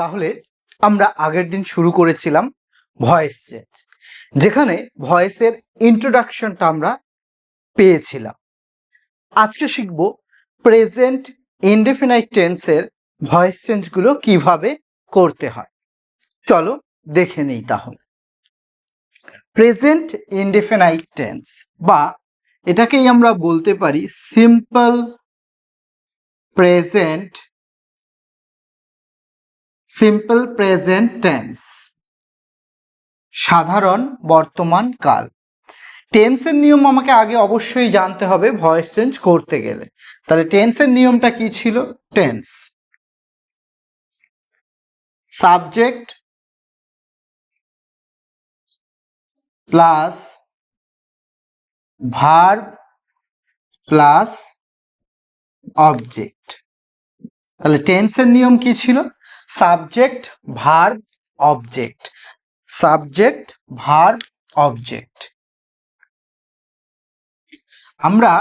তাহলে আমরা আগের দিন শুরু করেছিলাম ভয়েস চেঞ্জ যেখানে ভয়েসের ইন্ট্রোডাকশনটা আমরা পেয়েছিলাম। আজকে শিখব প্রেজেন্ট ইনডেফিনাইট টেন্সের ভয়েস চেঞ্জগুলো কীভাবে করতে হয়। চলো দেখে নেই তাহলে। প্রেজেন্ট ইনডেফিনাইট টেন্স বা এটাকেই আমরা বলতে পারি simple present simple present tense সাধারণ বর্তমান কাল। টেন্সের নিয়ম আমাকে আগে অবশ্যই জানতে হবে ভয়েস চেঞ্জ করতে গেলে। তাহলে টেন্সের নিয়মটা কি ছিল? Tense subject plus verb plus object তাহলে টেন্সের নিয়ম কি ছিল? Subject verb object subject verb object আমরা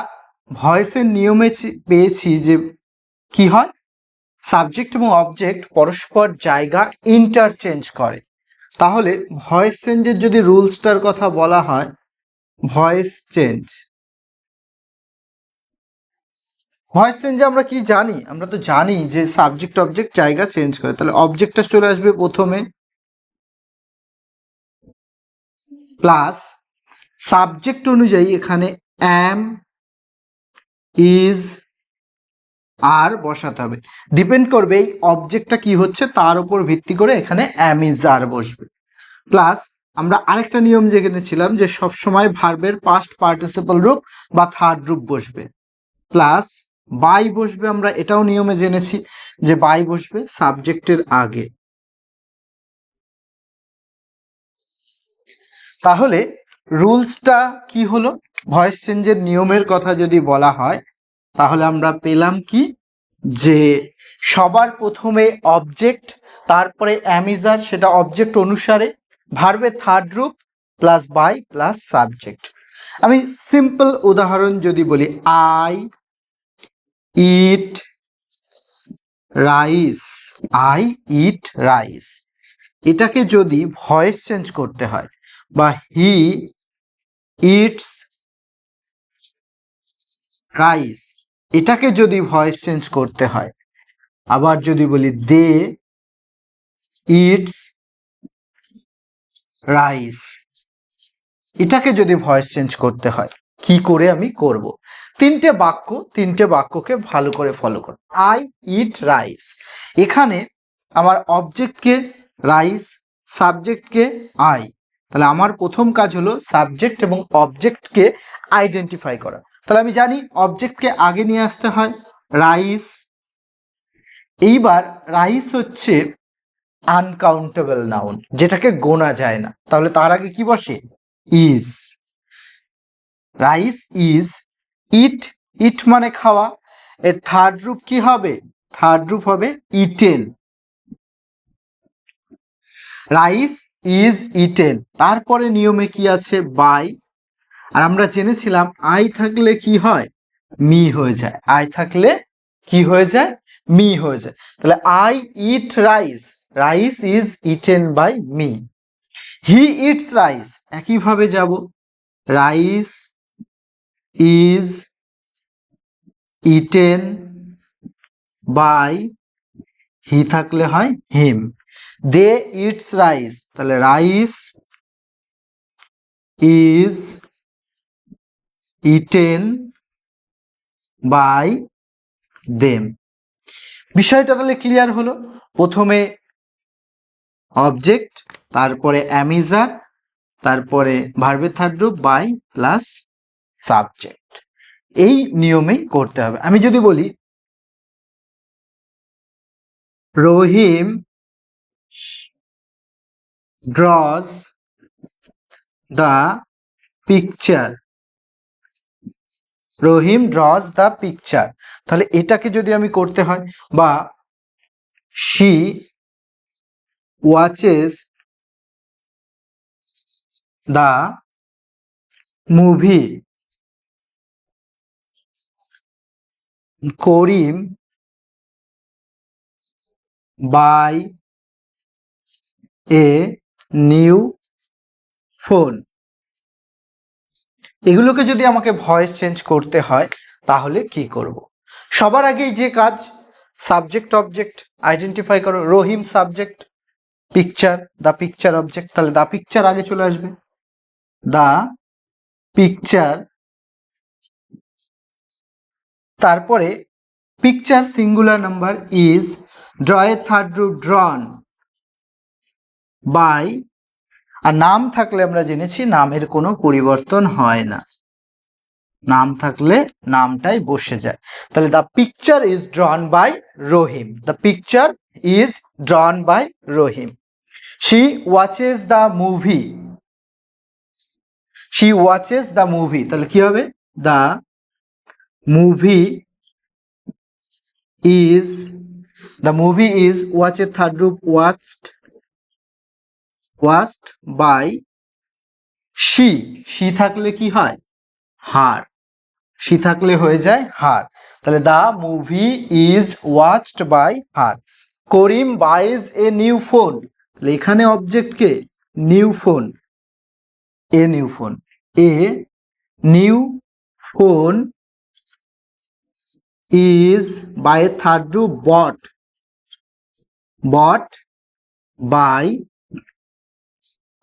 ভয়েসের নিয়মে পেয়েছি যে কি হয়? সাবজেক্ট এবং অবজেক্ট পরস্পর জায়গা ইন্টারচেঞ্জ করে। তাহলে ভয়েস চেঞ্জের যদি রুলসটার কথা বলা হয়, ভয়েস চেঞ্জ ভয়েস চেঞ্জে আমরা কি জানি? আমরা তো জানি যে সাবজেক্ট অবজেক্ট জায়গা চেঞ্জ করে। তাহলে অবজেক্টটা চলে আসবে প্রথমে প্লাস সাবজেক্ট অনুযায়ী এখানে অ্যাম ইজ আর বসাতে হবে। ডিপেন্ড করবে এই অবজেক্টটা কি হচ্ছে? তার উপর ভিত্তি করে এখানে অ্যাম ইজ আর বসবে। প্লাস আমরা আরেকটা নিয়ম যেখানে ছিলাম যে সবসময় ভার্বের পাস্ট পার্টিসিপাল রূপ বা থার্ড রূপ বসবে। প্লাস বাই বসবে আমরা এটাও নিয়মে জেনেছি যে বাই বসবে সাবজেক্টের আগে। তাহলে রুলসটা কি হলো? ভয়েস চেঞ্জের নিয়মের কথা যদি বলা হয়, তাহলে আমরা পেলাম কি? যে সবার প্রথমে অবজেক্ট তারপরে অ্যামিজার, সেটা অবজেক্ট অনুসারে ভার্বে থার্ড রূপ প্লাস বাই প্লাস সাবজেক্ট আমি সিম্পল উদাহরণ যদি বলি I eat rice I eat rice এটাকে যদি ভয়েস চেঞ্জ করতে হয় বা হি ইটস রাইস এটাকে যদি ভয়েস চেঞ্জ করতে হয়, আবার যদি বলি দে ইটস রাইস এটাকে যদি ভয়েস চেঞ্জ করতে হয়, কি করে আমি করব? তিনটে বাক্য, তিনটে বাক্যকে ভালো করে ফলো করো। আই ইট রাইস এখানে আমার অবজেক্টকে রাইস সাবজেক্টকে আই তাহলে আমার প্রথম কাজ হলো সাবজেক্ট এবং অবজেক্টকে আইডেন্টিফাই করা। তাহলে আমি জানি অবজেক্টকে আগে নিয়ে আসতে হয় রাইস এইবার রাইস হচ্ছে আনকাউন্টেবল নাউন যেটাকে গোনা যায় না। তাহলে তার আগে কি বসে? Is rice is eat eat মানে খাওয়া। এর থার্ড রূপ কি হবে? থার্ড রূপ হবে ইটেন রাইস ইজ ইটেন তারপরে নিয়মে কি আছে? বাই আর আমরা জেনেছিলাম আই থাকলে কি হয়? মি হয়ে যায়। আই থাকলে কি হয়ে যায়? মি হয়ে যায়। তাহলে I eat rice rice is eaten by me he eats rice একইভাবে যাব। Rice is eaten by he থাকলে হয় হিম দে ইটস রাইস তাহলে rice is eaten by them বিষয়টা তাহলে ক্লিয়ার হলো। প্রথমে অবজেক্ট তারপরে অ্যামিজার তারপরে ভার্বের থার্ড বাই প্লাস সাবজেক্ট এই নিয়মেই করতে হবে। আমি যদি বলি, Rahim draws the picture Rahim draws the picture তাহলে এটাকে যদি আমি করতে হয়, বা she watches the movie Karim buy a new phone. এগুলোকে যদি আমাকে ভয়েস চেঞ্জ করতে হয়, তাহলে কি করব? সবার আগেই যে কাজ, সাবজেক্ট অবজেক্ট আইডেন্টিফাই করো, Rahim subject picture the picture object তাহলে দ্য পিকচার আগে চলে আসবে। দ্য পিকচার তারপরে picture singular number is draw a third group drawn by আর নাম থাকলে আমরা জেনেছি নামের কোনো পরিবর্তন হয় না। নাম থাকলে নামটাই বসে যায়। তাহলে the picture is drawn by Rahim the picture is drawn by Rahim she watches the movie she watches the movie তাহলে কি হবে? The movie is the movie is ওয়াচের third group watched watched by she she থাকলে কি হয়? হার। She থাকলে হয়ে যায় her. তাহলে the movie is watched by her. Karim buys a new phone এখানে object K? New phone a new phone a new phone by third group bought bought by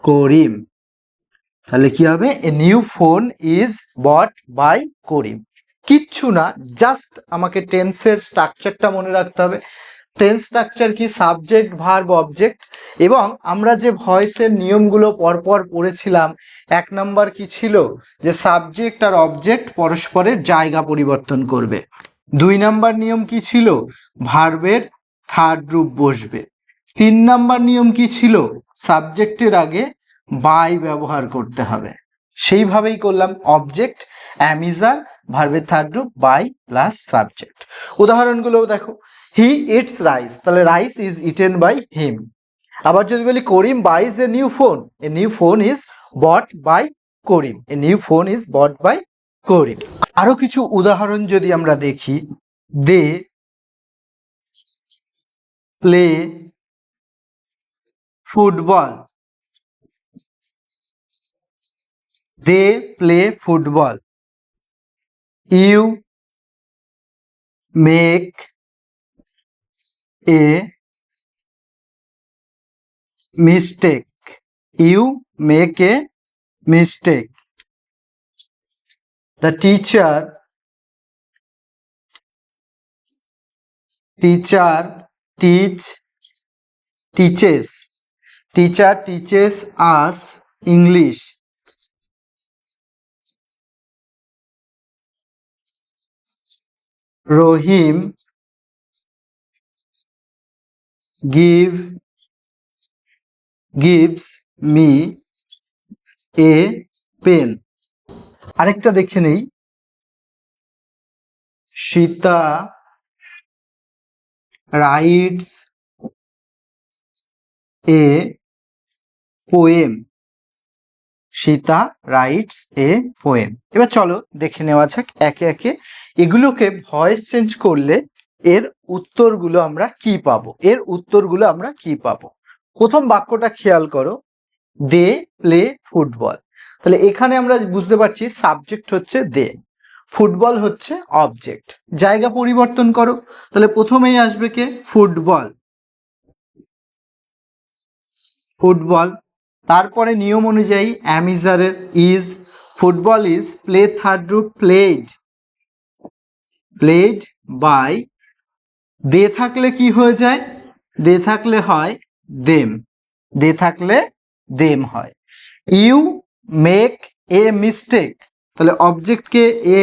Karim তাহলে কি হবে? A new phone is bought by Karim কিচ্ছু না just আমাকে টেন্সের স্ট্রাকচারটা মনে রাখতে হবে। টেন্স স্ট্রাকচার কি? সাবজেক্ট ভার্ব অবজেক্ট এবং আমরা যে ভয়েসের নিয়মগুলো পরপর পড়েছিলাম, এক নাম্বার কি ছিল? যে সাবজেক্ট আর অবজেক্ট পরস্পরের জায়গা পরিবর্তন করবে। দুই নাম্বার নিয়ম কি ছিল? ভার্বের থার্ড রূপ বসবে। তিন নাম্বার নিয়ম কি ছিল? সাবজেক্টের আগে বাই ব্যবহার করতে হবে। সেইভাবেই করলাম। অবজেক্ট অ্যামিজার ভার্বের থার্ড রূপ বাই প্লাস সাবজেক্ট উদাহরণগুলো দেখো। হি ইটস রাইস তাহলে rice is eaten by him আবার যদি বলি Karim buys a new phone a new phone is bought by Karim. A new phone is bought by Karim আরও কিছু উদাহরণ যদি আমরা দেখি, they, play, football. They, play, football. You, make, a, mistake. You, make, a, mistake. The teacher teacher teach teaches teacher teaches us english rohim give gives me a pen আরেকটা দেখে নেই। Sita, writes, a, poem. Sita, writes, a, poem. এবার চলো দেখে নেওয়া যাক একে একে এগুলোকে ভয়েস চেঞ্জ করলে এর উত্তরগুলো আমরা কি পাবো? এর উত্তরগুলো আমরা কি পাবো? প্রথম বাক্যটা খেয়াল করো। They play football. তাহলে এখানে আমরা বুঝতে পারছি সাবজেক্ট হচ্ছে দে ফুটবল হচ্ছে অবজেক্ট জায়গা পরিবর্তন করো, তাহলে প্রথমেই আসবে কে? ফুটবল ফুটবল তারপরে নিয়ম অনুযায়ী অ্যামিজারের is football is play third group played played by they থাকলে কি হয়ে যায়? দে থাকলে হয় দেম দে থাকলে দেম হয়। ইউ মেক এ মিস্টেক তাহলে অবজেক্টকে a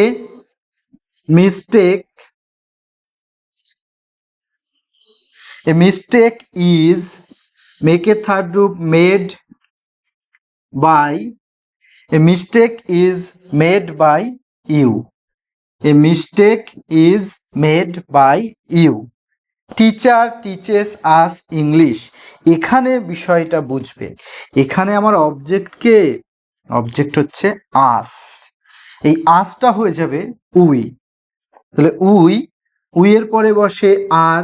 mistake a mistake is make a third group made by a mistake is made by you a mistake is made by you teacher teaches us English এখানে বিষয়টা বুঝবে। এখানে আমার অবজেক্টকে object হচ্ছে আস এই আসটা হয়ে যাবে উই। তাহলে উই উই এর পরে বসে আর,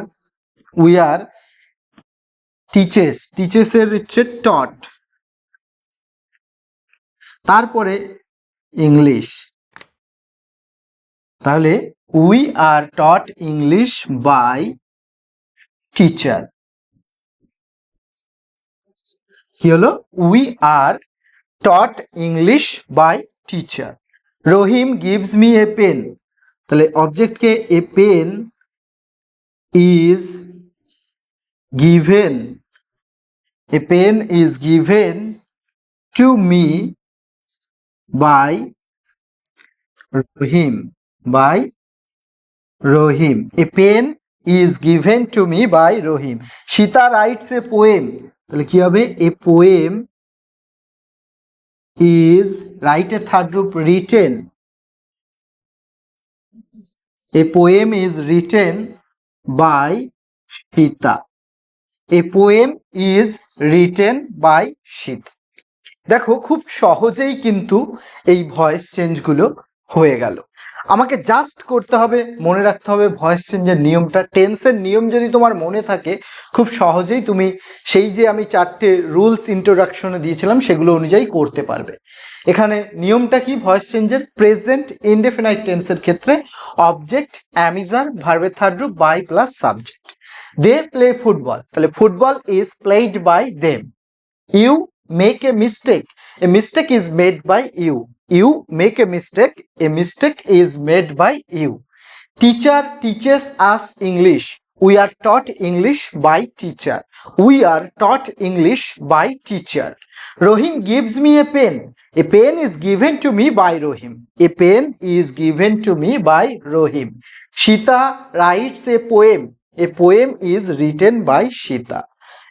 উই আর টিচেস টিচেসের হচ্ছে টট তারপরে ইংলিশ তাহলে we are taught English by teacher কি হলো? We are taught English by teacher Rahim gives me a pen তাহলে অবজেক্টকে a pen is given a pen is given to me by Rahim by Rahim a pen is given to me by Rahim Sita writes a poem তাহলে কি হবে? A poem is write a third রূপ written a poem is written by Sita a poem is written by Sita দেখো, খুব সহজেই কিন্তু এই voice চেঞ্জগুলো হয়ে গেল। আমাকে জাস্ট করতে হবে, মনে রাখতে হবে ভয়েস চেঞ্জের নিয়মটা। টেন্সের নিয়ম যদি তোমার মনে থাকে, খুব সহজেই তুমি সেই যে আমি চারটে রুলস ইন্ট্রোডাকশনে দিয়েছিলাম, সেগুলো অনুযায়ী করতে পারবে। এখানে নিয়মটা কি? ভয়েস চেঞ্জের প্রেজেন্ট ইনডেফিনাইট টেন্সের ক্ষেত্রে অবজেক্ট অ্যামিজার ভার্বের third by plus subject they play football তাহলে football is played by them you make a mistake a mistake is made by you you make a mistake a mistake is made by you. Teacher teaches us english. We are taught english by teacher. We are taught english by teacher. Rohim gives me a pen. A pen is given to me by rohim. A pen is given to me by rohim. Shita writes a poem. A poem is written by shita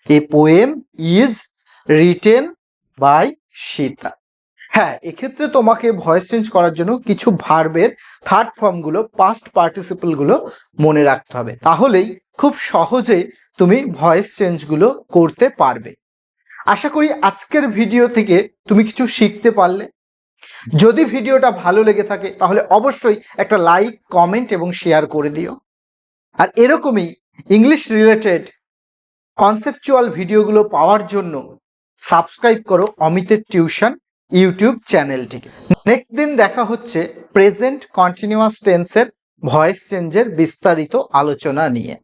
a poem is written by shita হ্যাঁ এক্ষেত্রে তোমাকে voice change করার জন্য কিছু ভার্বের third ফর্মগুলো past পার্টিসিপলগুলো মনে রাখতে হবে। তাহলেই খুব সহজে তুমি ভয়েস চেঞ্জগুলো করতে পারবে। আশা করি আজকের ভিডিও থেকে তুমি কিছু শিখতে পারলে। যদি ভিডিওটা ভালো লেগে থাকে, তাহলে অবশ্যই একটা লাইক কমেন্ট এবং শেয়ার করে দিও। আর এরকমই ইংলিশ রিলেটেড কনসেপচুয়াল ভিডিওগুলো পাওয়ার জন্য সাবস্ক্রাইব করো অমিতের টিউশন ইউটিউব চ্যানেলটিকে নেক্সট দিন দেখা হচ্ছে প্রেজেন্ট কন্টিনিউয়াস টেন্সের ভয়েস চেঞ্জের বিস্তারিত আলোচনা নিয়ে।